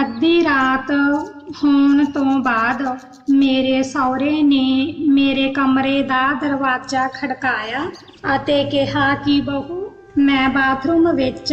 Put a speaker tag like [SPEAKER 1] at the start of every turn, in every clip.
[SPEAKER 1] ਅੱਧੀ ਰਾਤ ਹੋਣ ਤੋਂ ਬਾਅਦ ਮੇਰੇ ਸਹੁਰੇ ਨੇ ਮੇਰੇ ਕਮਰੇ ਦਾ ਦਰਵਾਜ਼ਾ ਖੜਕਾਇਆ ਅਤੇ ਕਿਹਾ ਕਿ ਬਹੂ, ਮੈਂ ਬਾਥਰੂਮ ਵਿੱਚ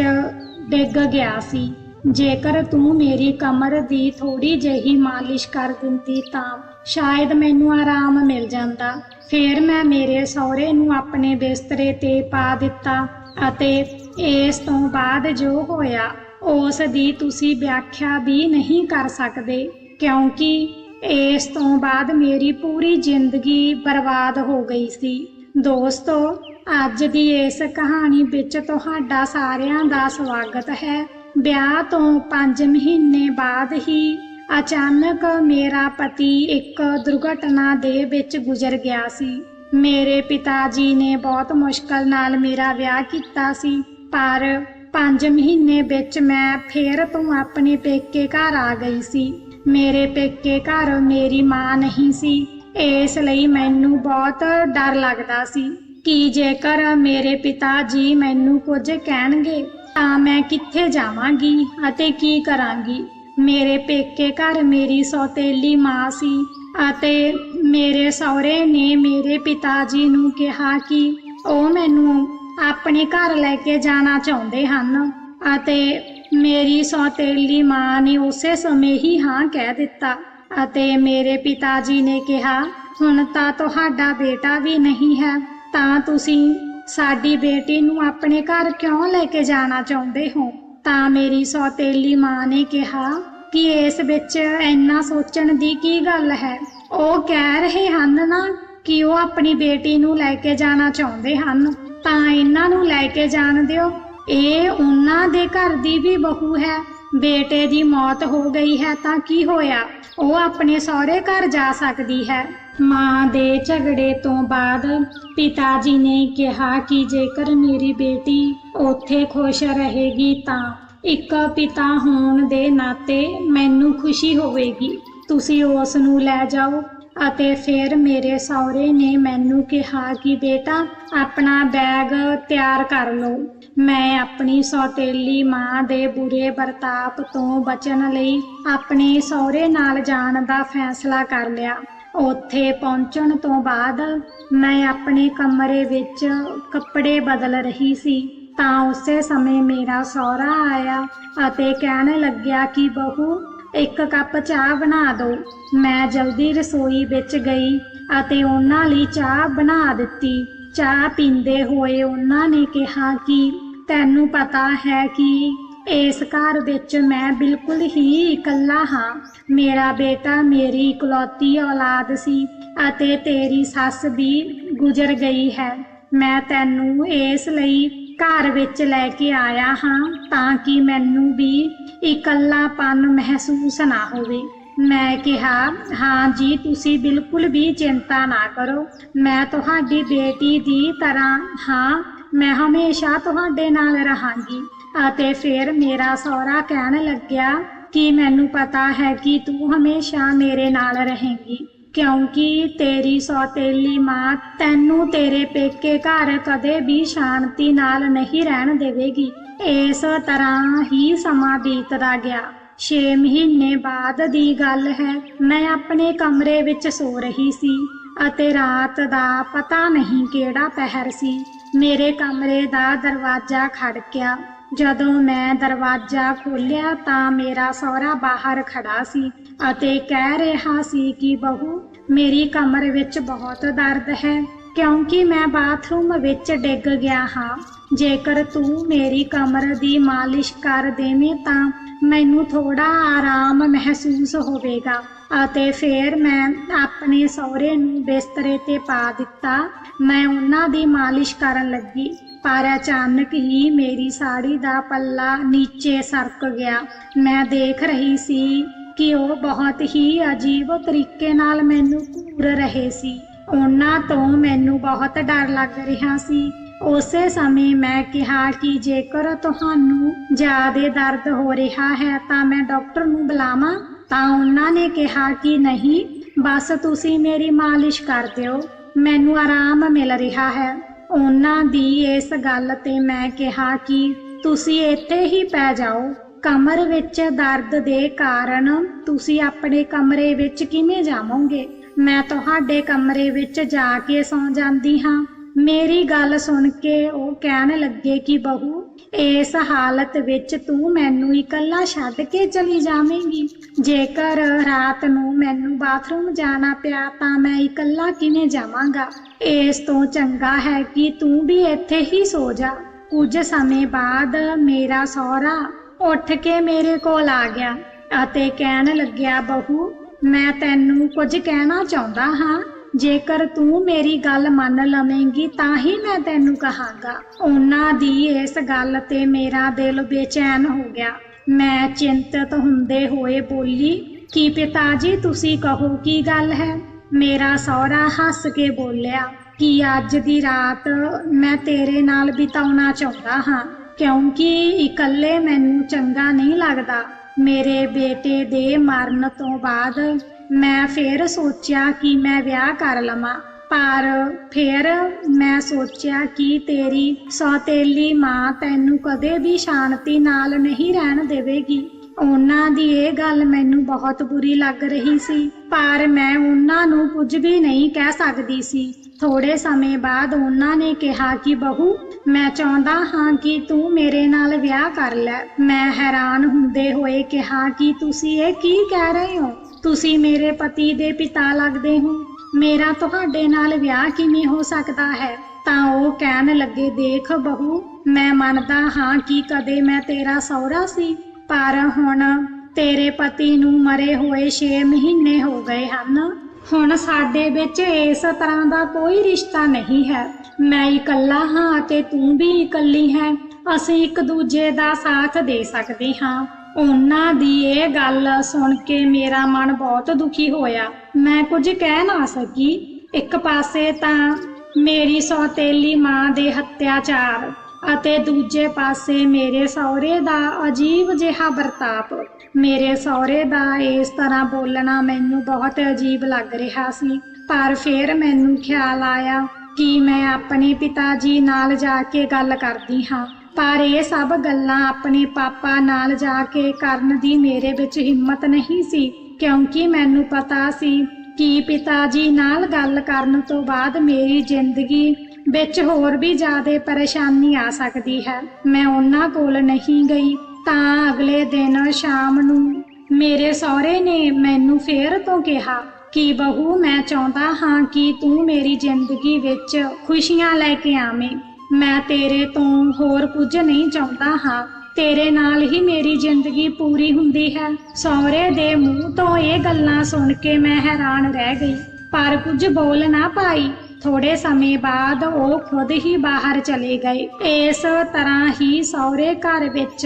[SPEAKER 1] ਡਿੱਗ ਗਿਆ ਸੀ। ਜੇਕਰ ਤੂੰ ਮੇਰੀ ਕਮਰ ਦੀ ਥੋੜੀ ਜਿਹੀ ਮਾਲਿਸ਼ ਕਰ ਦਿੰਦੀ ਤਾਂ ਸ਼ਾਇਦ ਮੈਨੂੰ ਆਰਾਮ ਮਿਲ ਜਾਂਦਾ। ਫਿਰ ਮੈਂ ਮੇਰੇ ਸਹੁਰੇ ਨੂੰ ਆਪਣੇ ਬਿਸਤਰੇ ਤੇ ਪਾ ਦਿੱਤਾ ਅਤੇ ਇਸ ਤੋਂ ਬਾਅਦ ਜੋ ਹੋਇਆ ਉਸ ਦੀ ਤੁਸੀਂ ਵਿਆਖਿਆ ਵੀ ਨਹੀਂ ਕਰ ਸਕਦੇ, ਕਿਉਂਕਿ ਇਸ ਤੋਂ ਬਾਅਦ ਮੇਰੀ ਪੂਰੀ ਜ਼ਿੰਦਗੀ ਬਰਬਾਦ ਹੋ ਗਈ ਸੀ। ਦੋਸਤੋ, ਅੱਜ ਦੀ ਇਸ ਕਹਾਣੀ ਵਿੱਚ ਤੁਹਾਡਾ ਸਾਰਿਆਂ ਦਾ ਸਵਾਗਤ ਹੈ। ਵਿਆਹ ਤੋਂ 5 ਮਹੀਨੇ ਬਾਅਦ ਹੀ ਅਚਾਨਕ ਮੇਰਾ ਪਤੀ ਇੱਕ ਦੁਰਘਟਨਾ ਦੇ ਵਿੱਚ ਗੁਜ਼ਰ ਗਿਆ ਸੀ। ਮੇਰੇ ਪਿਤਾ ਜੀ ਨੇ ਬਹੁਤ ਮੁਸ਼ਕਲ ਨਾਲ ਮੇਰਾ ਵਿਆਹ ਕੀਤਾ ਸੀ, ਪਰ ਪੰਜ ਮਹੀਨੇ ਵਿੱਚ ਮੈਂ ਫੇਰ ਤੋਂ ਆਪਣੇ ਪੇਕੇ ਘਰ ਆ ਗਈ ਸੀ। ਮੇਰੇ ਪੇਕੇ ਘਰ ਮੇਰੀ ਮਾਂ ਨਹੀਂ ਸੀ। ਇਸ ਲਈ ਮੈਨੂੰ ਬਹੁਤ ਡਰ ਲੱਗਦਾ ਸੀ ਕਿ ਜੇਕਰ ਮੇਰੇ ਪਿਤਾ ਜੀ ਮੈਨੂੰ ਕੁਝ ਕਹਿਣਗੇ, ਤਾਂ ਮੈਂ ਕਿੱਥੇ ਜਾਵਾਂਗੀ ਅਤੇ ਕੀ ਕਰਾਂਗੀ। ਮੇਰੇ ਪੇਕੇ ਘਰ ਮੇਰੀ ਸੌਤੇਲੀ ਮਾਂ ਸੀ ਅਤੇ ਮੇਰੇ ਸਹੁਰੇ ਨੇ ਮੇਰੇ ਪਿਤਾ ਜੀ ਨੂੰ ਕਿਹਾ ਕਿ ਉਹ ਮੈਨੂੰ ਆਪਣੇ ਘਰ ਲੈ ਕੇ ਜਾਣਾ ਚਾਹੁੰਦੇ ਹਨ ਅਤੇ ਮੇਰੀ ਸੌਤੇਲੀ ਮਾਂ ਨੇ ਉਸੇ ਸਮੇਂ ਹੀ ਹਾਂ ਕਹਿ ਦਿੱਤਾ ਅਤੇ ਮੇਰੇ ਪਿਤਾ ਜੀ ਨੇ ਕਿਹਾ, ਹੁਣ ਤਾਂ ਤੁਹਾਡਾ ਬੇਟਾ ਵੀ ਨਹੀਂ ਹੈ, ਤਾਂ ਤੁਸੀਂ ਸਾਡੀ ਬੇਟੀ ਨੂੰ ਆਪਣੇ ਘਰ ਕਿਉਂ ਲੈ ਕੇ ਜਾਣਾ ਚਾਹੁੰਦੇ ਹੋ? ਤਾਂ ਮੇਰੀ ਸੌਤੇਲੀ ਮਾਂ ਨੇ ਕਿਹਾ, ਕਿ ਇਸ ਵਿੱਚ ਇੰਨਾ ਸੋਚਣ ਦੀ ਕੀ ਗੱਲ ਹੈ? ਉਹ ਕਹਿ ਰਹੇ ਹਨ ਨਾ ਕਿ ਉਹ ਆਪਣੀ ਬੇਟੀ ਨੂੰ ਲੈ ਕੇ ਜਾਣਾ ਚਾਹੁੰਦੇ ਹਨ। ਤਾਂ ਇਹਨਾਂ ਨੂੰ ਲੈ ਕੇ ਜਾਣ ਦਿਓ। ਇਹ ਉਹਨਾਂ ਦੇ ਘਰ ਦੀ ਵੀ ਬਹੂ ਹੈ। ਬੇਟੇ ਦੀ ਮੌਤ ਹੋ ਗਈ ਹੈ ਤਾਂ ਕੀ ਹੋਇਆ? ਉਹ ਆਪਣੇ ਸਹੁਰੇ ਘਰ ਜਾ ਸਕਦੀ ਹੈ। ਮਾਂ ਦੇ ਝਗੜੇ ਤੋਂ ਬਾਅਦ ਪਿਤਾ ਜੀ ਨੇ ਕਿਹਾ ਕਿ ਜੇਕਰ ਮੇਰੀ ਬੇਟੀ ਉੱਥੇ ਖੁਸ਼ ਰਹੇਗੀ ਤਾਂ ਇੱਕ ਪਿਤਾ ਹੋਣ ਦੇ ਨਾਤੇ ਮੈਨੂੰ ਖੁਸ਼ੀ ਹੋਵੇਗੀ। ਤੁਸੀਂ ਉਸ ਨੂੰ ਲੈ ਜਾਓ। ਅਤੇ ਫਿਰ ਮੇਰੇ ਸਹੁਰੇ ਨੇ ਮੈਨੂੰ ਕਿਹਾ ਕਿ ਬੇਟਾ, ਆਪਣਾ ਬੈਗ ਤਿਆਰ ਕਰ ਲਓ। ਮੈਂ ਆਪਣੀ ਸੌਤੇਲੀ ਮਾਂ ਦੇ ਬੁਰੇ ਵਰਤਾਪ ਤੋਂ ਬਚਣ ਲਈ ਆਪਣੇ ਸਹੁਰੇ ਨਾਲ ਜਾਣ ਦਾ ਫੈਸਲਾ ਕਰ ਲਿਆ। ਉੱਥੇ ਪਹੁੰਚਣ ਤੋਂ ਬਾਅਦ ਮੈਂ ਆਪਣੇ ਕਮਰੇ ਵਿੱਚ ਕੱਪੜੇ ਬਦਲ ਰਹੀ ਸੀ। ਤਾਂ ਉਸੇ ਸਮੇਂ ਮੇਰਾ ਸਹੁਰਾ ਆਇਆ ਅਤੇ ਕਹਿਣ ਲੱਗਿਆ ਕਿ ਬਹੂ ਇੱਕ ਕੱਪ ਚਾਹ ਬਣਾ ਦਿਓ ਮੈਂ ਜਲਦੀ ਰਸੋਈ ਵਿੱਚ ਗਈ ਅਤੇ ਉਹਨਾਂ ਲਈ ਚਾਹ ਬਣਾ ਦਿੱਤੀ। ਚਾਹ ਪੀਂਦੇ ਹੋਏ ਉਹਨਾਂ ਨੇ ਕਿਹਾ ਕਿ ਤੈਨੂੰ ਪਤਾ ਹੈ ਕਿ ਇਸ ਘਰ ਵਿੱਚ ਮੈਂ ਬਿਲਕੁਲ ਹੀ ਇਕੱਲਾ ਹਾਂ। ਮੇਰਾ ਬੇਟਾ ਮੇਰੀ ਇਕਲੌਤੀ ਔਲਾਦ ਸੀ ਅਤੇ ਤੇਰੀ ਸੱਸ ਵੀ ਗੁਜ਼ਰ ਗਈ ਹੈ। ਮੈਂ ਤੈਨੂੰ ਇਸ ਲਈ ਘਰ ਵਿੱਚ ਲੈ ਕੇ ਆਇਆ ਹਾਂ ਤਾਂ ਕਿ ਮੈਨੂੰ ਵੀ ਇਕੱਲਾਪਨ ਮਹਿਸੂਸ ਨਾ ਹੋਵੇ। ਮੈਂ ਕਿਹਾ, ਹਾਂ ਜੀ, ਤੁਸੀਂ ਬਿਲਕੁਲ ਵੀ ਚਿੰਤਾ ਨਾ ਕਰੋ। ਮੈਂ ਤੁਹਾਡੀ ਬੇਟੀ ਦੀ ਤਰ੍ਹਾਂ ਹਾਂ, ਮੈਂ ਹਮੇਸ਼ਾ ਤੁਹਾਡੇ ਨਾਲ ਰਹਾਂਗੀ। ਅਤੇ ਫਿਰ ਮੇਰਾ ਸਹੁਰਾ ਕਹਿਣ ਲੱਗਿਆ ਕਿ ਮੈਨੂੰ ਪਤਾ ਹੈ ਕਿ ਤੂੰ ਹਮੇਸ਼ਾ ਮੇਰੇ ਨਾਲ ਰਹੇਂਗੀ। ਕਿਉਂਕਿ ਤੇਰੀ ਸੌਤੇਲੀ ਮਾਂ ਤੈਨੂੰ ਤੇਰੇ ਪੇਕੇ ਘਰ ਕਦੇ ਵੀ ਸ਼ਾਂਤੀ ਨਾਲ ਨਹੀਂ ਰਹਿਣ ਦੇਵੇਗੀ। ਇਸ ਤਰ੍ਹਾਂ ਹੀ ਸਮਾਂ ਬੀਤਦਾ ਗਿਆ। 6 ਮਹੀਨੇ ਬਾਅਦ ਦੀ ਗੱਲ ਹੈ, ਮੈਂ ਆਪਣੇ ਕਮਰੇ ਵਿੱਚ ਸੋ ਰਹੀ ਸੀ ਅਤੇ ਰਾਤ ਦਾ ਪਤਾ ਨਹੀਂ ਕਿਹੜਾ ਪਹਿਰ ਸੀ। ਮੇਰੇ ਕਮਰੇ ਦਾ ਦਰਵਾਜ਼ਾ ਖੜਕਿਆ। ਜਦੋਂ ਮੈਂ ਦਰਵਾਜ਼ਾ ਖੋਲ੍ਹਿਆ ਤਾਂ ਮੇਰਾ ਸਹੁਰਾ ਬਾਹਰ ਖੜਾ ਸੀ ਅਤੇ ਕਹਿ ਰਿਹਾ ਸੀ ਕਿ, ਬਹੂ, ਮੇਰੀ ਕਮਰ ਵਿੱਚ ਬਹੁਤ ਦਰਦ ਹੈ, ਕਿਉਂਕਿ ਮੈਂ ਬਾਥਰੂਮ ਵਿੱਚ ਡਿੱਗ ਗਿਆ ਹਾਂ। ਜੇਕਰ ਤੂੰ ਮੇਰੀ ਕਮਰ ਦੀ ਮਾਲਿਸ਼ ਕਰ ਦੇਵੇਂ ਤਾਂ ਮੈਨੂੰ ਥੋੜਾ ਆਰਾਮ ਮਹਿਸੂਸ ਹੋਵੇਗਾ। ਅਤੇ ਫਿਰ ਮੈਂ ਆਪਣੇ ਸਹੁਰੇ ਨੂੰ ਬਿਸਤਰੇ ਤੇ ਪਾ ਦਿੱਤਾ। ਮੈਂ ਉਹਨਾਂ ਦੀ ਮਾਲਿਸ਼ ਕਰਨ ਲੱਗੀ, ਪਰ ਅਚਾਨਕ ਹੀ ਮੇਰੀ ਸਾੜੀ ਦਾ ਪੱਲਾ ਨੀਚੇ ਸਰਕ ਗਿਆ। ਮੈਂ ਦੇਖ ਰਹੀ ਸੀ ਕਿ ਉਹ ਬਹੁਤ ਹੀ ਅਜੀਬ ਤਰੀਕੇ ਨਾਲ ਮੈਨੂੰ ਘੂਰ ਰਹੇ ਸੀ। ਉਹਨਾਂ ਤੋਂ ਮੈਨੂੰ ਬਹੁਤ ਡਰ ਲੱਗ ਰਿਹਾ ਸੀ। ਉਸੇ ਸਮੇਂ ਮੈਂ ਕਿਹਾ ਕਿ ਜੇਕਰ ਤੁਹਾਨੂੰ ਜ਼ਿਆਦਾ ਦਰਦ ਹੋ ਰਿਹਾ ਹੈ ਤਾਂ ਮੈਂ ਡਾਕਟਰ ਨੂੰ ਬੁਲਾਵਾਂ। ਤਾਂ ਉਹਨਾਂ ਨੇ ਕਿਹਾ ਕਿ ਨਹੀਂ, ਬਸ ਤੁਸੀਂ ਮੇਰੀ ਮਾਲਿਸ਼ ਕਰ ਦਿਓ, ਮੈਨੂੰ ਆਰਾਮ ਮਿਲ ਰਿਹਾ ਹੈ। ਉਹਨਾਂ ਦੀ ਇਸ ਗੱਲ ਤੇ ਮੈਂ ਕਿਹਾ ਕਿ ਤੁਸੀਂ ਇੱਥੇ ਹੀ ਪੈ ਜਾਓ। ਕਮਰ ਵਿੱਚ ਦਰਦ ਦੇ ਕਾਰਨ ਤੁਸੀਂ ਆਪਣੇ ਕਮਰੇ ਵਿੱਚ ਕਿਵੇਂ ਜਾਵੋਗੇ? ਮੈਂ ਤੁਹਾਡੇ ਕਮਰੇ ਵਿੱਚ ਜਾ ਕੇ ਸੌਂ ਜਾਂਦੀ ਹਾਂ। ਮੇਰੀ ਗੱਲ ਸੁਣ ਕੇ ਉਹ ਕਹਿਣ ਲੱਗੇ ਕਿ ਬਹੂ ਇਸ ਹਾਲਤ ਵਿੱਚ ਤੂੰ ਮੈਨੂੰ ਇਕੱਲਾ ਛੱਡ ਕੇ ਚਲੀ ਜਾਵੇਂਗੀ। ਜੇਕਰ ਰਾਤ ਨੂੰ ਮੈਨੂੰ ਬਾਥਰੂਮ ਜਾਣਾ ਪਿਆ ਤਾਂ ਮੈਂ ਇਕੱਲਾ ਕਿਵੇਂ ਜਾਵਾਂਗਾ? ਇਸ ਤੋਂ ਚੰਗਾ ਹੈ ਕਿ ਤੂੰ ਵੀ ਇੱਥੇ ਹੀ ਸੋ ਜਾ। ਕੁਝ ਸਮੇਂ ਬਾਅਦ ਮੇਰਾ ਸਹੁਰਾ ਉੱਠ ਕੇ ਮੇਰੇ ਕੋਲ ਆ ਗਿਆ ਅਤੇ ਕਹਿਣ ਲੱਗਿਆ, ਬਹੂ, ਮੈਂ ਤੈਨੂੰ ਕੁਝ ਕਹਿਣਾ ਚਾਹੁੰਦਾ ਹਾਂ। ਜੇਕਰ ਤੂੰ ਮੇਰੀ ਗੱਲ ਮੰਨ ਲਵੇਂਗੀ, ਤਾਂ ਹੀ ਮੈਂ ਤੈਨੂੰ ਕਹਾਂਗਾ। ਉਹਨਾਂ ਦੀ ਇਸ ਗੱਲ ਤੇ ਮੇਰਾ ਦਿਲ ਬੇਚੈਨ ਹੋ ਗਿਆ। ਮੈਂ ਚਿੰਤਤ ਹੁੰਦੇ ਹੋਏ ਬੋਲੀ, ਕਿ ਪਿਤਾ ਜੀ, ਤੁਸੀਂ ਕਹੋ ਕੀ ਗੱਲ ਹੈ? ਮੇਰਾ ਸਹੁਰਾ ਹੱਸ ਕੇ ਬੋਲਿਆ, ਕਿ ਅੱਜ ਦੀ ਰਾਤ ਮੈਂ ਤੇਰੇ ਨਾਲ ਬਿਤਾਉਣਾ ਚਾਹੁੰਦਾ ਹਾਂ? ਕਿਉਂਕਿ ਇਕੱਲੇ ਮੈਨੂੰ ਚੰਗਾ ਨਹੀਂ ਲੱਗਦਾ। ਮੇਰੇ ਬੇਟੇ ਦੇ ਮਰਨ ਤੋਂ ਬਾਅਦ ਮੈਂ ਫੇਰ ਸੋਚਿਆ ਕਿ ਮੈਂ ਵਿਆਹ ਕਰ ਲਵਾਂ, ਪਰ ਫਿਰ ਮੈਂ ਸੋਚਿਆ ਕਿ ਤੇਰੀ ਸੌਤੇਲੀ ਮਾਂ ਤੈਨੂੰ ਕਦੇ ਵੀ ਸ਼ਾਂਤੀ ਨਾਲ ਨਹੀਂ ਰਹਿਣ ਦੇਵੇਗੀ। ਉਹਨਾਂ ਦੀ ਇਹ ਗੱਲ ਮੈਨੂੰ ਬਹੁਤ ਬੁਰੀ ਲੱਗ ਰਹੀ ਸੀ, ਪਰ ਮੈਂ ਉਹਨਾਂ ਨੂੰ ਕੁਝ ਵੀ ਨਹੀਂ ਕਹਿ ਸਕਦੀ ਸੀ। ਥੋੜੇ ਸਮੇਂ ਬਾਅਦ ਉਹਨਾਂ ਨੇ ਕਿਹਾ ਕਿ, ਬਹੂ, ਮੈਂ ਚਾਹੁੰਦਾ ਹਾਂ ਕਿ ਤੂੰ ਮੇਰੇ ਨਾਲ ਵਿਆਹ ਕਰ ਲੈ। ਮੈਂ ਹੈਰਾਨ ਹੁੰਦੇ ਹੋਏ ਕਿਹਾ ਕਿ, ਤੁਸੀਂ ਇਹ ਕੀ ਕਹਿ ਰਹੇ ਹੋ? ਤੁਸੀਂ ਮੇਰੇ ਪਤੀ ਦੇ ਪਿਤਾ ਲੱਗਦੇ ਹੋ। ਮੇਰਾ ਤੁਹਾਡੇ ਨਾਲ ਵਿਆਹ ਕਿਵੇਂ ਹੋ ਸਕਦਾ ਹੈ? ਤਾਂ ਉਹ ਕਹਿਣ ਲੱਗੇ, ਦੇਖ ਬਹੂ, ਮੈਂ ਮੰਨਦਾ ਹਾਂ ਕਿ ਕਦੇ ਮੈਂ ਤੇਰਾ ਸਹੁਰਾ ਸੀ, ਪਰ ਹੁਣ ਤੇਰੇ ਪਤੀ ਨੂੰ ਮਰੇ ਹੋਏ 6 ਮਹੀਨੇ ਹੋ ਗਏ ਹਨ। ਹੁਣ ਸਾਡੇ ਵਿੱਚ ਇਸ ਤਰ੍ਹਾਂ ਦਾ ਕੋਈ ਰਿਸ਼ਤਾ ਨਹੀਂ ਹੈ। ਮੈਂ ਇਕੱਲਾ ਹਾਂ ਅਤੇ ਤੂੰ ਵੀ ਇਕੱਲੀ ਹੈ। ਅਸੀਂ ਇੱਕ ਦੂਜੇ ਦਾ ਸਾਥ ਦੇ ਸਕਦੇ ਹਾਂ। ਉਹਨਾਂ ਦੀ ਇਹ ਗੱਲ ਸੁਣ ਕੇ ਮੇਰਾ ਮਨ ਬਹੁਤ ਦੁਖੀ ਹੋਇਆ। ਮੈਂ ਕੁਝ ਕਹਿ ਨਾ ਸਕੀ। ਇੱਕ ਪਾਸੇ ਤਾਂ ਮੇਰੀ ਸੌਤੇਲੀ ਮਾਂ ਦੇ ਹੱਤਿਆਚਾਰ ਅਤੇ ਦੂਜੇ ਪਾਸੇ ਮੇਰੇ ਸਹੁਰੇ ਦਾ ਅਜੀਬ ਜਿਹਾ ਵਰਤਾਪ। ਮੇਰੇ ਸਹੁਰੇ ਦਾ ਇਸ ਤਰ੍ਹਾਂ ਬੋਲਣਾ ਮੈਨੂੰ ਬਹੁਤ ਅਜੀਬ ਲੱਗ ਰਿਹਾ ਸੀ। ਪਰ ਫਿਰ ਮੈਨੂੰ ਖਿਆਲ ਆਇਆ ਕਿ ਮੈਂ ਆਪਣੇ ਪਿਤਾ ਜੀ ਨਾਲ ਜਾ ਕੇ ਗੱਲ ਕਰਦੀ ਹਾਂ। ਪਰ ਇਹ ਸਭ ਗੱਲਾਂ ਆਪਣੇ ਪਾਪਾ ਨਾਲ ਜਾ ਕੇ ਕਰਨ ਦੀ ਮੇਰੇ ਵਿੱਚ ਹਿੰਮਤ ਨਹੀਂ ਸੀ, ਕਿਉਂਕਿ ਮੈਨੂੰ ਪਤਾ ਸੀ ਕਿ ਪਿਤਾ ਜੀ ਨਾਲ ਗੱਲ ਕਰਨ ਤੋਂ ਬਾਅਦ ਮੇਰੀ ਜ਼ਿੰਦਗੀ ਵਿੱਚ ਹੋਰ ਵੀ ਜ਼ਿਆਦਾ ਪਰੇਸ਼ਾਨੀ ਆ ਸਕਦੀ ਹੈ। ਮੈਂ ਉਹਨਾਂ ਕੋਲ ਨਹੀਂ ਗਈ, ਤਾਂ ਅਗਲੇ ਦਿਨ ਸ਼ਾਮ ਨੂੰ ਮੇਰੇ ਸਹੁਰੇ ਨੇ ਮੈਨੂੰ ਫੇਰ ਤੋਂ ਕਿਹਾ ਕਿ, ਬਹੂ, ਮੈਂ ਚਾਹੁੰਦਾ ਹਾਂ ਕਿ ਤੂੰ ਮੇਰੀ ਜ਼ਿੰਦਗੀ ਵਿੱਚ ਖੁਸ਼ੀਆਂ ਲੈ ਕੇ ਆਵੇਂ। ਮੈਂ ਤੇਰੇ ਤੋਂ ਹੋਰ ਕੁਝ ਨਹੀਂ ਚਾਹੁੰਦਾ ਹਾਂ। ਤੇਰੇ ਨਾਲ ਹੀ ਮੇਰੀ ਜ਼ਿੰਦਗੀ ਪੂਰੀ ਹੁੰਦੀ ਹੈ। ਸਹੁਰੇ ਦੇ ਮੂੰਹ ਤੋਂ ਇਹ ਗੱਲਾਂ ਸੁਣ ਕੇ ਮੈਂ ਹੈਰਾਨ ਰਹਿ ਗਈ। ਪਰ ਕੁਝ ਬੋਲ ਨਾ ਪਾਈ। ਥੋੜੇ ਸਮੇਂ ਬਾਅਦ ਉਹ ਖੁਦ ਹੀ ਬਾਹਰ ਚਲੇ ਗਏ। ਇਸ ਤਰ੍ਹਾਂ ਹੀ ਸਹੁਰੇ ਘਰ ਵਿੱਚ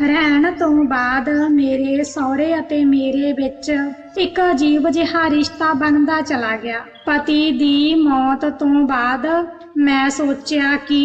[SPEAKER 1] ਰਹਿਣ ਤੋਂ ਬਾਅਦ ਮੇਰੇ ਸਹੁਰੇ ਅਤੇ ਮੇਰੇ ਵਿੱਚ ਇੱਕ ਅਜੀਬ ਜਿਹਾ ਰਿਸ਼ਤਾ ਬਣਦਾ ਚਲਾ ਗਿਆ। ਪਤੀ ਦੀ ਮੌਤ ਤੋਂ ਬਾਅਦ ਮੈਂ ਸੋਚਿਆ ਕਿ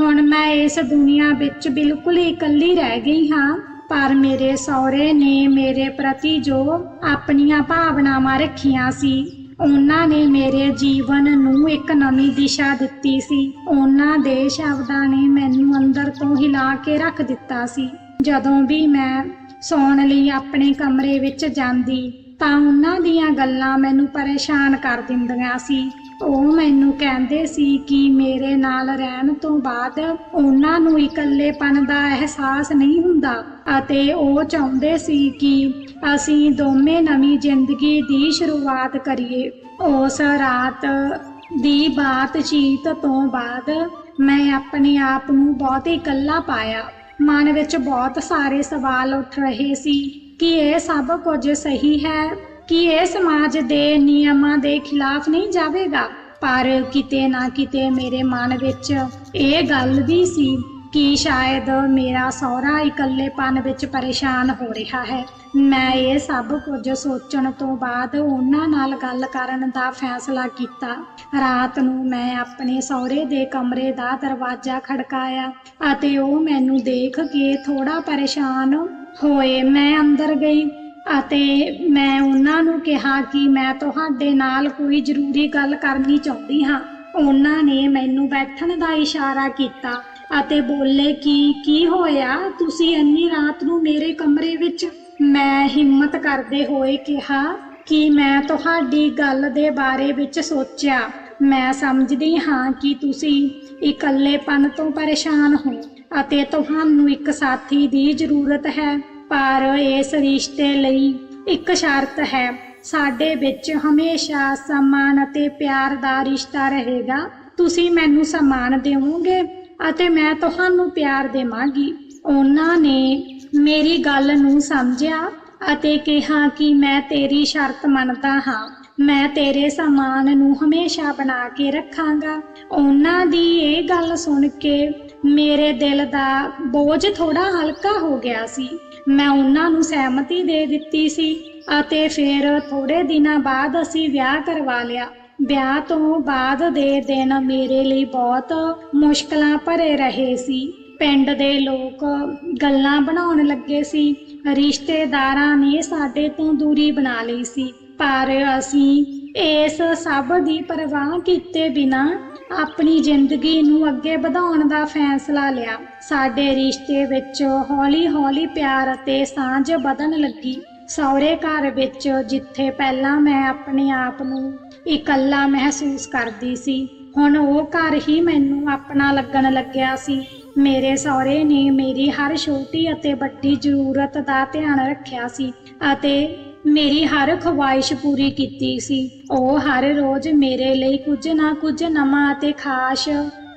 [SPEAKER 1] ਹੁਣ ਮੈਂ ਇਸ ਦੁਨੀਆ ਵਿੱਚ ਬਿਲਕੁਲ ਹੀ ਇਕੱਲੀ ਰਹਿ ਗਈ ਹਾਂ, ਪਰ ਮੇਰੇ ਸਹੁਰੇ ਨੇ ਮੇਰੇ ਪ੍ਰਤੀ ਜੋ ਆਪਣੀਆਂ ਭਾਵਨਾਵਾਂ ਰੱਖੀਆਂ ਸੀ, ਉਹਨਾਂ ਨੇ ਮੇਰੇ ਜੀਵਨ ਨੂੰ ਇੱਕ ਨਵੀਂ ਦਿਸ਼ਾ ਦਿੱਤੀ ਸੀ। ਉਹਨਾਂ ਦੇ ਸ਼ਬਦਾਂ ਨੇ ਮੈਨੂੰ ਅੰਦਰ ਤੋਂ ਹਿਲਾ ਕੇ ਰੱਖ ਦਿੱਤਾ ਸੀ। ਜਦੋਂ ਵੀ ਮੈਂ ਸੌਣ ਲਈ ਆਪਣੇ ਕਮਰੇ ਵਿੱਚ ਜਾਂਦੀ, ਤਾਂ ਉਹਨਾਂ ਦੀਆਂ ਗੱਲਾਂ ਮੈਨੂੰ ਪਰੇਸ਼ਾਨ ਕਰ ਦਿੰਦੀਆਂ ਸੀ। ਉਹ ਮੈਨੂੰ ਕਹਿੰਦੇ ਸੀ ਕਿ ਮੇਰੇ ਨਾਲ ਰਹਿਣ ਤੋਂ ਬਾਅਦ ਉਹਨਾਂ ਨੂੰ ਇਕੱਲੇਪਨ ਦਾ ਅਹਿਸਾਸ ਨਹੀਂ ਹੁੰਦਾ ਅਤੇ ਉਹ ਚਾਹੁੰਦੇ ਸੀ ਕਿ ਅਸੀਂ ਦੋਵੇਂ ਨਵੀਂ ਜ਼ਿੰਦਗੀ ਦੀ ਸ਼ੁਰੂਆਤ ਕਰੀਏ। ਉਸ ਰਾਤ ਦੀ ਬਾਤਚੀਤ ਤੋਂ ਬਾਅਦ ਮੈਂ ਆਪਣੇ ਆਪ ਨੂੰ ਬਹੁਤ ਹੀ ਇਕੱਲਾ ਪਾਇਆ। ਮਨ ਵਿੱਚ ਬਹੁਤ ਸਾਰੇ ਸਵਾਲ ਉੱਠ ਰਹੇ ਸੀ ਕਿ ਇਹ ਸਭ ਕੁਝ ਸਹੀ ਹੈ, ਕਿ ਇਹ ਸਮਾਜ ਦੇ ਨਿਯਮਾਂ ਦੇ ਖਿਲਾਫ ਨਹੀਂ ਜਾਵੇਗਾ। ਪਰ ਕਿਤੇ ਨਾ ਕਿਤੇ ਮੇਰੇ ਮਨ ਵਿੱਚ ਇਹ ਗੱਲ ਵੀ ਸੀ ਕਿ ਸ਼ਾਇਦ ਮੇਰਾ ਸਹੁਰਾ ਇਕੱਲੇਪਨ ਵਿੱਚ ਪਰੇਸ਼ਾਨ ਹੋ ਰਿਹਾ ਹੈ। ਮੈਂ ਇਹ ਸਭ ਕੁਝ ਸੋਚਣ ਤੋਂ ਬਾਅਦ ਉਹਨਾਂ ਨਾਲ ਗੱਲ ਕਰਨ ਦਾ ਫੈਸਲਾ ਕੀਤਾ। ਰਾਤ ਨੂੰ ਮੈਂ ਆਪਣੇ ਸਹੁਰੇ ਦੇ ਕਮਰੇ ਦਾ ਦਰਵਾਜ਼ਾ ਖੜਕਾਇਆ ਅਤੇ ਉਹ ਮੈਨੂੰ ਦੇਖ ਕੇ ਥੋੜਾ ਪਰੇਸ਼ਾਨ ਹੋਏ। ਮੈਂ ਅੰਦਰ ਗਈ ਅਤੇ ਮੈਂ ਉਹਨਾਂ ਨੂੰ ਕਿਹਾ ਕਿ ਮੈਂ ਤੁਹਾਡੇ ਨਾਲ ਕੋਈ ਜ਼ਰੂਰੀ ਗੱਲ ਕਰਨੀ ਚਾਹੁੰਦੀ ਹਾਂ। ਉਹਨਾਂ ਨੇ ਮੈਨੂੰ ਬੈਠਣ ਦਾ ਇਸ਼ਾਰਾ ਕੀਤਾ। ਅਤੇ ਬੋਲੇ ਕਿ, ਕੀ ਹੋਇਆ? ਤੁਸੀਂ ਇੰਨੀ ਰਾਤ ਨੂੰ ਮੇਰੇ ਕਮਰੇ ਵਿੱਚ ਮੈਂ ਹਿੰਮਤ ਕਰਦੇ ਹੋਏ ਕਿਹਾ ਕਿ ਮੈਂ ਤੁਹਾਡੀ ਗੱਲ ਦੇ ਬਾਰੇ ਵਿੱਚ ਸੋਚਿਆ। ਮੈਂ ਸਮਝਦੀ ਹਾਂ ਕਿ ਤੁਸੀਂ ਇਕੱਲੇਪਨ ਤੋਂ ਪਰੇਸ਼ਾਨ ਹੋ ਅਤੇ ਤੁਹਾਨੂੰ ਇੱਕ ਸਾਥੀ ਦੀ ਜ਼ਰੂਰਤ ਹੈ, ਪਰ ਇਸ ਰਿਸ਼ਤੇ ਲਈ ਇੱਕ ਸ਼ਰਤ ਹੈ। ਸਾਡੇ ਵਿੱਚ ਹਮੇਸ਼ਾ ਸਮਾਨ ਅਤੇ ਪਿਆਰ ਦਾ ਰਿਸ਼ਤਾ ਰਹੇਗਾ। ਤੁਸੀਂ ਮੈਨੂੰ ਸਮਾਨ ਦੇਵੋਗੇ? ਅਤੇ ਮੈਂ ਤੁਹਾਨੂੰ ਪਿਆਰ ਦੇਵਾਂਗੀ। ਉਹਨਾਂ ਨੇ ਮੇਰੀ ਗੱਲ ਨੂੰ ਸਮਝਿਆ ਅਤੇ ਕਿਹਾ ਕਿ ਮੈਂ ਤੇਰੀ ਸ਼ਰਤ ਮੰਨਦਾ ਹਾਂ। ਮੈਂ ਤੇਰੇ ਸਮਾਨ ਨੂੰ ਹਮੇਸ਼ਾ ਬਣਾ ਕੇ ਰੱਖਾਂਗਾ। ਉਹਨਾਂ ਦੀ ਇਹ ਗੱਲ ਸੁਣ ਕੇ ਮੇਰੇ ਦਿਲ ਦਾ ਬੋਝ ਥੋੜਾ ਹਲਕਾ ਹੋ ਗਿਆ ਸੀ। ਮੈਂ ਉਹਨਾਂ ਨੂੰ ਸਹਿਮਤੀ ਦੇ ਦਿੱਤੀ ਸੀ ਅਤੇ ਫਿਰ ਥੋੜੇ ਦਿਨਾਂ ਬਾਅਦ ਅਸੀਂ ਵਿਆਹ ਕਰਵਾ ਲਿਆ। ਵਿਆਹ ਤੋਂ ਬਾਅਦ ਦੇ ਦਿਨ ਮੇਰੇ ਲਈ ਬਹੁਤ ਮੁਸ਼ਕਲਾਂ ਭਰੇ ਰਹੇ ਸੀ। ਪਿੰਡ ਦੇ ਲੋਕ ਗੱਲਾਂ ਬਣਾਉਣ ਲੱਗੇ ਸੀ। ਰਿਸ਼ਤੇਦਾਰਾਂ ਨੇ ਸਾਡੇ ਤੋਂ ਦੂਰੀ ਬਣਾ ਲਈ ਸੀ। ਪਰ ਅਸੀਂ ਇਸ ਸਭ ਦੀ ਪਰਵਾਹ ਕੀਤੇ ਬਿਨਾ ਆਪਣੀ ਜ਼ਿੰਦਗੀ ਨੂੰ ਅੱਗੇ ਵਧਾਉਣ ਦਾ ਫੈਸਲਾ ਲਿਆ। ਸਾਡੇ ਰਿਸ਼ਤੇ ਵਿੱਚ ਹੌਲੀ-ਹੌਲੀ ਪਿਆਰ ਅਤੇ ਸਾਂਝ ਵਧਣ ਲੱਗੀ। ਸਹੁਰੇ ਘਰ ਵਿੱਚ ਜਿੱਥੇ ਪਹਿਲਾਂ ਮੈਂ ਆਪਣੇ ਆਪ ਨੂੰ ਇਕੱਲਾ ਮਹਿਸੂਸ ਕਰਦੀ ਸੀ। ਹੁਣ ਉਹ ਘਰ ਹੀ ਮੈਨੂੰ ਆਪਣਾ ਲੱਗਣ ਲੱਗਿਆ ਸੀ। ਮੇਰੇ ਸਹੁਰੇ ਨੇ ਮੇਰੀ ਹਰ ਛੋਟੀ ਅਤੇ ਵੱਡੀ ਜ਼ਰੂਰਤ ਦਾ ਧਿਆਨ ਰੱਖਿਆ ਸੀ ਅਤੇ ਮੇਰੀ ਹਰ ਖਵਾਇਸ਼ ਪੂਰੀ ਕੀਤੀ ਸੀ। ਉਹ ਹਰ ਰੋਜ਼ ਮੇਰੇ ਲਈ ਕੁਝ ਨਾ ਕੁਝ ਨਵਾਂ ਅਤੇ ਖਾਸ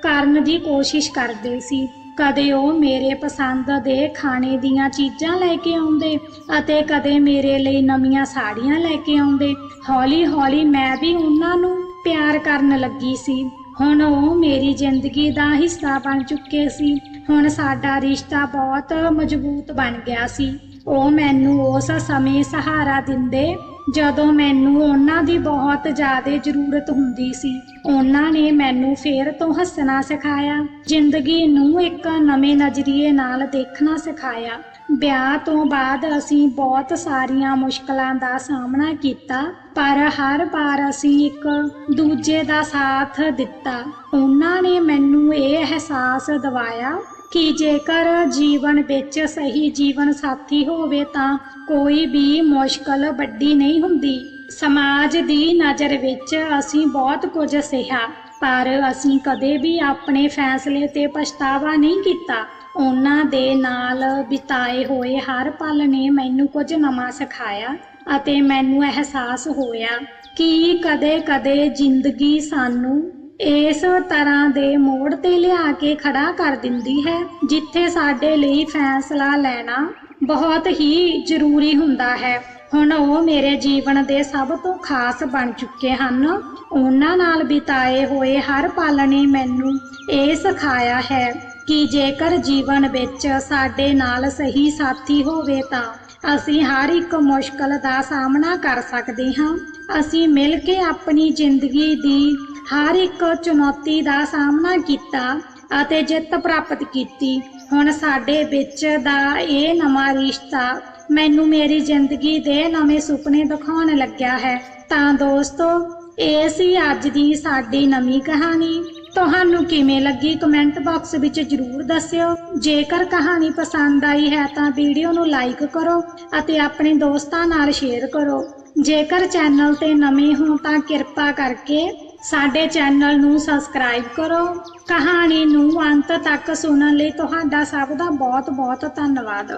[SPEAKER 1] ਕਰਨ ਦੀ ਕੋਸ਼ਿਸ਼ ਕਰਦੇ ਸੀ। ਕਦੇ ਉਹ ਮੇਰੇ ਪਸੰਦ ਦੇ ਖਾਣੇ ਦੀਆਂ ਚੀਜ਼ਾਂ ਲੈ ਕੇ ਆਉਂਦੇ ਅਤੇ ਕਦੇ ਮੇਰੇ ਲਈ ਨਵੀਆਂ ਸਾੜੀਆਂ ਲੈ ਕੇ ਆਉਂਦੇ। ਹੌਲੀ-ਹੌਲੀ ਮੈਂ ਵੀ ਉਹਨਾਂ ਨੂੰ ਪਿਆਰ ਕਰਨ ਲੱਗੀ ਸੀ। ਹੁਣ ਉਹ ਮੇਰੀ ਜ਼ਿੰਦਗੀ ਦਾ ਹਿੱਸਾ ਬਣ ਚੁੱਕੇ ਸੀ। ਹੁਣ ਸਾਡਾ ਰਿਸ਼ਤਾ ਬਹੁਤ ਮਜ਼ਬੂਤ ਬਣ ਗਿਆ ਸੀ। ਉਹ ਮੈਨੂੰ ਉਸ ਸਮੇਂ ਸਹਾਰਾ ਦਿੰਦੇ ਜਦੋਂ ਮੈਨੂੰ ਉਹਨਾਂ ਦੀ ਬਹੁਤ ਜ਼ਿਆਦਾ ਜ਼ਰੂਰਤ ਹੁੰਦੀ ਸੀ, ਉਹਨਾਂ ਨੇ ਮੈਨੂੰ ਫੇਰ ਤੋਂ ਹੱਸਣਾ ਸਿਖਾਇਆ, ਜ਼ਿੰਦਗੀ ਨੂੰ ਇੱਕ ਨਵੇਂ ਨਜ਼ਰੀਏ ਨਾਲ ਦੇਖਣਾ ਸਿਖਾਇਆ। ਵਿਆਹ ਤੋਂ ਬਾਅਦ ਅਸੀਂ ਬਹੁਤ ਸਾਰੀਆਂ ਮੁਸ਼ਕਲਾਂ ਦਾ ਸਾਹਮਣਾ ਕੀਤਾ, ਪਰ ਹਰ ਵਾਰ ਅਸੀਂ ਇੱਕ ਦੂਜੇ ਦਾ ਸਾਥ ਦਿੱਤਾ। ਉਹਨਾਂ ਨੇ ਮੈਨੂੰ ਇਹ ਅਹਿਸਾਸ ਦਿਵਾਇਆ ਕਿ ਜੇਕਰ ਜੀਵਨ ਵਿੱਚ ਸਹੀ ਜੀਵਨ ਸਾਥੀ ਹੋਵੇ ਤਾਂ ਕੋਈ ਵੀ ਮੁਸ਼ਕਲ ਵੱਡੀ ਨਹੀਂ ਹੁੰਦੀ। ਸਮਾਜ ਦੀ ਨਜ਼ਰ ਵਿੱਚ ਅਸੀਂ ਬਹੁਤ ਕੁਝ ਸਿਹਾ ਪਰ ਅਸੀਂ ਕਦੇ ਵੀ ਆਪਣੇ ਫੈਸਲੇ ਤੇ ਪਛਤਾਵਾ ਨਹੀਂ ਕੀਤਾ। ਉਹਨਾਂ ਦੇ ਨਾਲ ਬਿਤਾਏ ਹੋਏ ਹਰ ਪਲ ਨੇ ਮੈਨੂੰ ਕੁਝ ਨਵਾਂ ਸਿਖਾਇਆ ਅਤੇ ਮੈਨੂੰ ਅਹਿਸਾਸ ਹੋਇਆ ਕਿ ਕਦੇ-ਕਦੇ ਜ਼ਿੰਦਗੀ ਸਾਨੂੰ ਇਸ ਤਰ੍ਹਾਂ ਦੇ ਮੋੜ ਤੇ ਲਿਆ ਕੇ ਖੜਾ ਕਰ ਦਿੰਦੀ ਹੈ, ਜਿੱਥੇ ਸਾਡੇ ਲਈ ਫੈਸਲਾ ਲੈਣਾ ਬਹੁਤ ਹੀ ਜ਼ਰੂਰੀ ਹੁੰਦਾ ਹੈ। ਹੁਣ ਉਹ ਮੇਰੇ ਜੀਵਨ ਦੇ ਸਭ ਤੋਂ ਖਾਸ ਬਣ ਚੁੱਕੇ ਹਨ। ਉਹਨਾਂ ਨਾਲ ਬਿਤਾਏ ਹੋਏ ਹਰ ਪਲ ਨੇ ਮੈਨੂੰ ਇਹ ਸਿਖਾਇਆ ਹੈ ਕਿ ਜੇਕਰ ਜੀਵਨ ਵਿੱਚ ਸਾਡੇ ਨਾਲ ਸਹੀ ਸਾਥੀ ਹੋਵੇ ਤਾਂ ਅਸੀਂ ਹਰ ਇੱਕ ਮੁਸ਼ਕਲ ਦਾ ਸਾਹਮਣਾ ਕਰ ਸਕਦੇ ਹਾਂ। ਅਸੀਂ ਮਿਲ ਕੇ ਆਪਣੀ ਜ਼ਿੰਦਗੀ ਦੀ ਹਰ ਇੱਕ ਚੁਣੌਤੀ ਦਾ ਸਾਹਮਣਾ ਕੀਤਾ ਅਤੇ ਜਿੱਤ ਪ੍ਰਾਪਤ ਕੀਤੀ। ਹੁਣ ਸਾਡੇ ਵਿੱਚ ਦਾ ਇਹ ਨਵਾਂ ਰਿਸ਼ਤਾ ਮੈਨੂੰ ਮੇਰੀ ਜ਼ਿੰਦਗੀ ਦੇ ਨਵੇਂ ਸੁਪਨੇ ਦਿਖਾਉਣ ਲੱਗਿਆ ਹੈ। ਤਾਂ ਦੋਸਤੋ, ਇਹ ਸੀ ਅੱਜ ਦੀ ਸਾਡੀ ਨਵੀਂ ਕਹਾਣੀ। ਤੁਹਾਨੂੰ ਕਿਵੇਂ ਲੱਗੀ ਕਮੈਂਟ ਬਾਕਸ ਵਿੱਚ ਜਰੂਰ ਦੱਸਿਓ। ਜੇਕਰ ਕਹਾਣੀ ਪਸੰਦ ਆਈ ਹੈ ਤਾਂ ਵੀਡੀਓ ਨੂੰ ਲਾਈਕ ਕਰੋ ਅਤੇ ਆਪਣੇ ਦੋਸਤਾਂ ਨਾਲ ਸ਼ੇਅਰ ਕਰੋ। ਜੇਕਰ ਚੈਨਲ ਤੇ ਨਵੇਂ ਹੋ ਤਾਂ ਕਿਰਪਾ ਕਰਕੇ ਸਾਡੇ ਚੈਨਲ ਨੂੰ ਸਬਸਕ੍ਰਾਈਬ ਕਰੋ। ਕਹਾਣੀ ਨੂੰ ਅੰਤ ਤੱਕ ਸੁਣਨ ਲਈ ਤੁਹਾਡਾ ਸਭ ਦਾ ਬਹੁਤ ਬਹੁਤ ਧੰਨਵਾਦ।